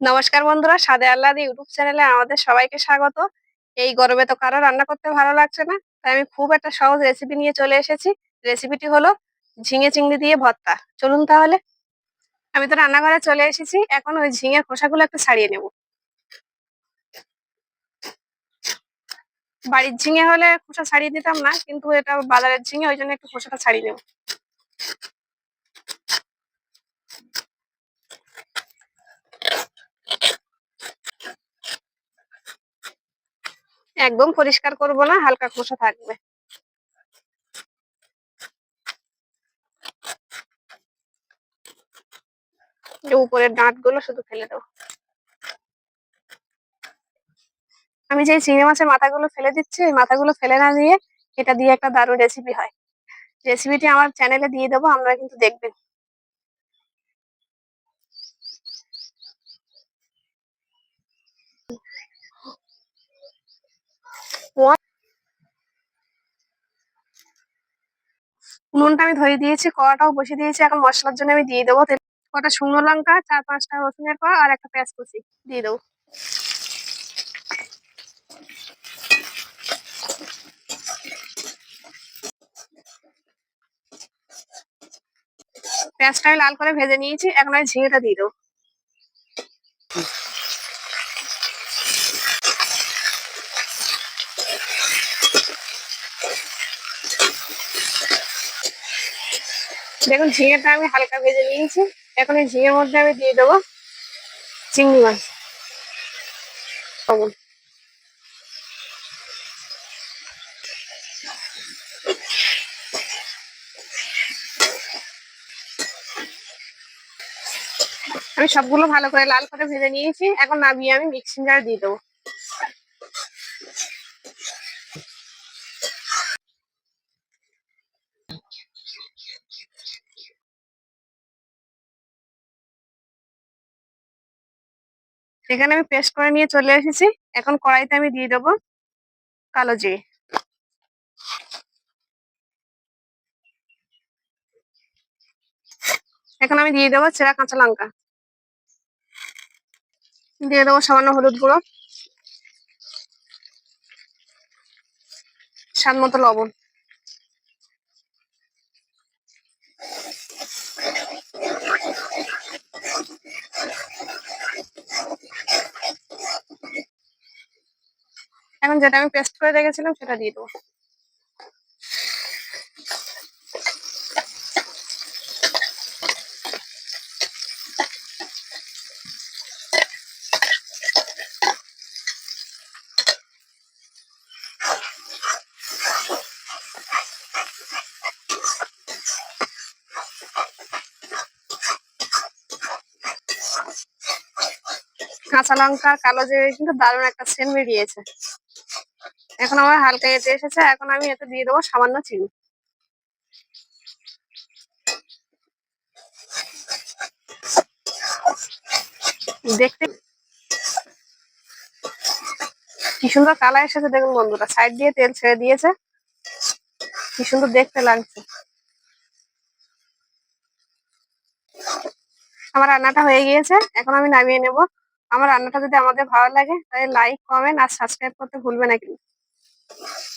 নমস্কার বন্ধুরা, সাদে আল্লাদি ইউটিউব চ্যানেলে আমাদের সবাইকে স্বাগত। এই গরমে তো কারও রান্না করতে ভালো লাগছে না, তাই আমি খুব একটা সহজ রেসিপি নিয়ে চলে এসেছি। রেসিপিটি হলো ঝিঙে চিংড়ি দিয়ে ভর্তা। চলুন তাহলে। আমি তো রান্নাঘরে চলে এসেছি, এখন ওই ঝিঙের খোসাগুলো একটু ছাড়িয়ে নেব। বাড়ির ঝিঙে হলে খোসা ছাড়িয়ে দিতাম না, কিন্তু এটা বাজারের ঝিঙে, ওই জন্য একটু খোসাটা ছাড়িয়ে নেব। একদম পরিষ্কার করব না, হালকা খোসা থাকবে। উপরের ডাঁটগুলো শুধু ফেলে দেবো। আমি যে চিংড়ি মাছের মাথাগুলো ফেলে দিচ্ছি, এই মাথাগুলো ফেলে না দিয়ে এটা দিয়ে একটা দারুণ রেসিপি হয়। রেসিপিটি আমার চ্যানেলে দিয়ে দেবো, আপনারা কিন্তু দেখবেন। নুনটা আমি ধরে দিয়েছি, কড়াটাও বসিয়ে দিয়েছি, এখন মশলার জন্য আমি দিয়ে দেবো কটা শুকনো লঙ্কা, চার পাঁচটা রসুনের পর আর একটা পেঁয়াজ কুচি, দিয়ে দেবো। পেঁয়াজটা আমি লাল করে ভেজে নিয়েছি, এখন আমি ঝিঙেটা দিয়ে দেবো। দেখুন, ঝিঙেটা আমি হালকা ভেজে নিয়েছি। এখন এই ঝিঙের মধ্যে আমি দিয়ে দেবো চিংড়ি মাছ। আমি সবগুলো ভালো করে লাল করে ভেজে নিয়েছি। এখন নামিয়ে আমি মিক্সিং জারে দিয়ে দেবো। এখানে আমি পেস্ট করে নিয়ে চলে এসেছি। এখন কড়াইতে আমি দিয়ে দেবো কালো জিরে। এখন আমি দিয়ে দেবো চেরা কাঁচা লঙ্কা। দিয়ে দেবো সামান্য হলুদ গুঁড়ো। স্বাদ মতো লবণ। এখন যেটা আমি পেস্ট করে রেখেছিলাম সেটা দিয়ে দেবো। কাঁচা লঙ্কা, কালো জিরে, কিন্তু দারুণ একটা সেন্ট বেরিয়েছে। এখন আমার হালকা এতে এসেছে, এখন আমি এতে দিয়ে দেবো সামান্য চিনি। দেখতে কি সুন্দর কালার এসেছে, দেখুন বন্ধুরা, সাইড দিয়ে তেল ছেড়ে দিয়েছে। কি সুন্দর দেখতে লাগছে। আমার রান্নাটা হয়ে গিয়েছে, এখন আমি নামিয়ে নেব। আমার রান্নাটা যদি আমাদের ভালো লাগে, তাহলে লাইক কমেন্ট আর সাবস্ক্রাইব করতে ভুলবে না কিন্তু। Thank you.